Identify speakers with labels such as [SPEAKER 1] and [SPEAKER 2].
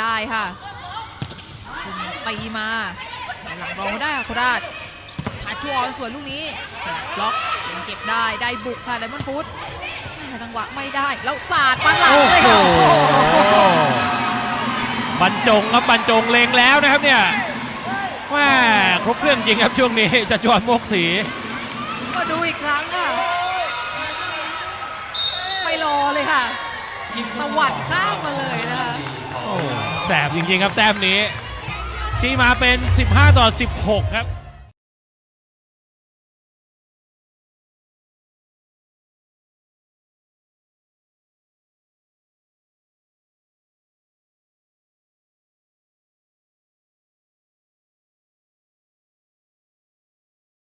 [SPEAKER 1] ได้ค่ะตีมาหลังรองได้ค่ะโคราชชาร์จชัวร์สวนลูกนี้บล็อกยังเก็บได้ได้บุกค่ะไดมอนด์ฟูดจังหวะไม่ได้ แล้วสาดมาหลัง
[SPEAKER 2] โอ้
[SPEAKER 1] เลย
[SPEAKER 2] โห
[SPEAKER 1] ค่ะโอ้โห
[SPEAKER 2] บรรจงครับบรรจงเลงแล้วนะครับเนี่ยแม่ครบเครื่องจริงครับช่วงนี้จะจวนโมกสี
[SPEAKER 1] มาดูอีกครั้งค่ะไม่รอเลยค่ะตะวัดข้ามมาเลยนะคะ
[SPEAKER 2] โอ้ แสบจริงๆครับแต้มนี้ ที่มาเป็น 15 ต่อ 16 ครับ